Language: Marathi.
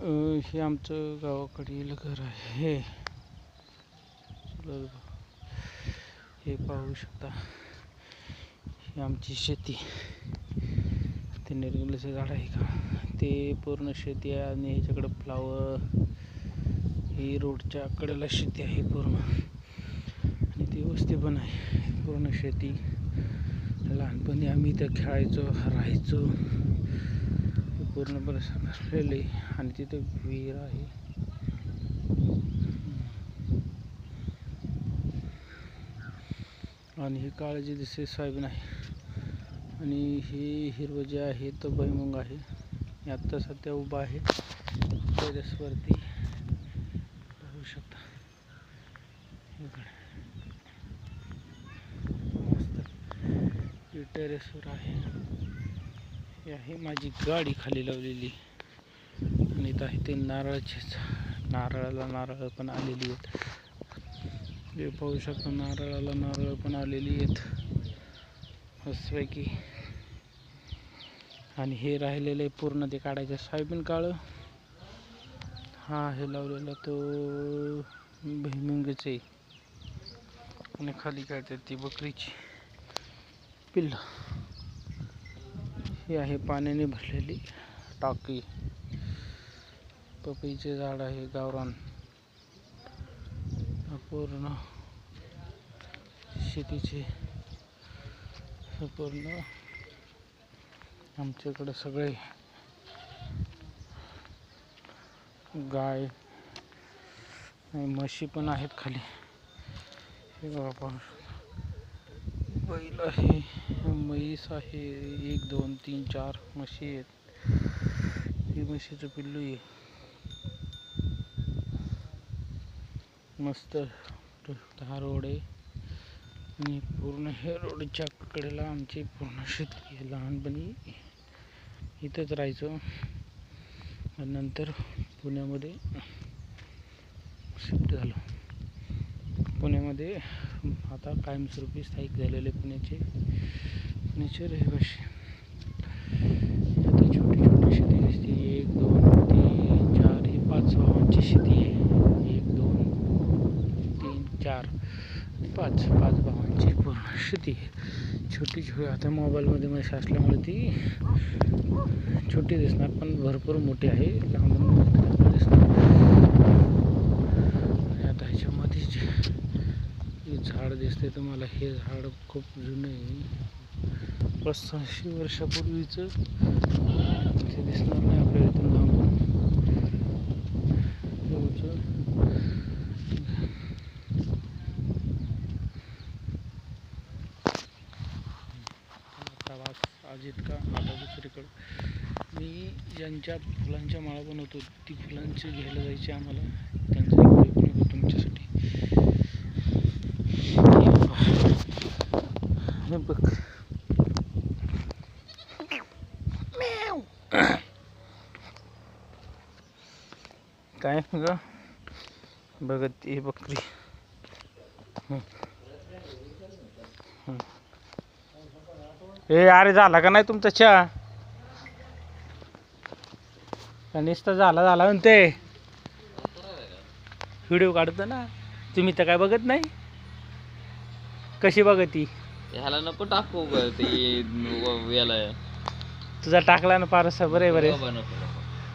हे आमचं गावाकडील घर आहे. हे पाहू शकता. ही आमची शेती. ते निर्गुल्याचं झाड आहे का? ते पूर्ण शेती आहे आणि ह्याच्याकडं फ्लावर ही रोडच्या कडेला शेती आहे पूर्ण. आणि ती वस्ती पण आहे. पूर्ण शेती. लहानपणी आम्ही इथं खेळायचो राहायचो पूर्णपणे भरलेलं आहे आणि तिथे विहीर आहे. आणि हे काळजी जे दिसते सोयाबीन आहे आणि हे हिरवं जे आहे तो भैमुंग आहे. आत्ता सध्या उभा आहे. टेरेसवरती पाहू शकता. इकडे मस्त. ही टेरेसवर आहे. ही आहे माझी गाडी खाली लावलेली. आणि इथं आहे ते नारळाचे नारळाला नारळ पण आलेली आहेत. हे पाहू शकता नारळाला नारळ पण आलेली आहेत. मस्तपैकी. आणि हे राहिलेलं आहे पूर्ण ते काढायचं. सोयाबीन काळं. हा हे लावलेला तो भुईमुंगच आहे. आणि खाली काढतात ती बकरीची पिल्लं. ही आहे पाण्याने भरलेली टाकी. पपईचे झाड आहे गावरान. पूर्ण शेतीचे. पूर्ण आमच्याकडे सगळे गाय म्हशी पण आहेत खाली. हे बघा पाहू बैल. आहे. म्हैस आहे. एक दोन तीन चार म्हशी आहेत. ही म्हशीचं पिल्लू आहे. मस्त हा रोड आहे आणि पूर्ण हे रोडच्या कडेला आमची पूर्ण शेती आहे. लहानपणी इथंच राहायचो. आणि नंतर पुण्यामध्ये शिफ्ट झालो. पुण्यामध्ये आता कायमस्वरूपी स्थायिक झालेले पुण्याचे पुण्याचे रहिवाशी आता छोटी छोटी शेती दिसते. एक दोन तीन चार ही पाच भावांची शेती आहे. एक दोन तीन चार पाच पाच भावांची पूर्ण शेती आहे. छोटी छोटी आता मोबाईलमध्ये मशी असल्यामुळे ती छोटी दिसणार पण भरपूर मोठी आहे. लांबून दिसणार आणि आता ह्याच्यामध्ये जे हे झाड दिसते तुम्हाला हे झाड खूप जुनं आहे. पाच सहाशे वर्षापूर्वीचं ते दिसणार नाही आपल्याला इथून प्रवास आज इतका आता दुसरीकडं. मी ज्यांच्या फुलांच्या माळा बनवतो ती फुलांची घ्यायला जायची आम्हाला. त्यांचा तुमच्यासाठी हे बघ. काय ग? बघत ती बकरी. ए अरे झाला का नाही तुमचा चहा? नुसता झाला झाला म्हणते. व्हिडिओ काढतो ना. तुम्ही तर काय बघत नाही? कशी बघत? ती ह्याला नको टाकू ग ते याला. तुझा टाकला ना पारसा बरे बरे. बाबा नको.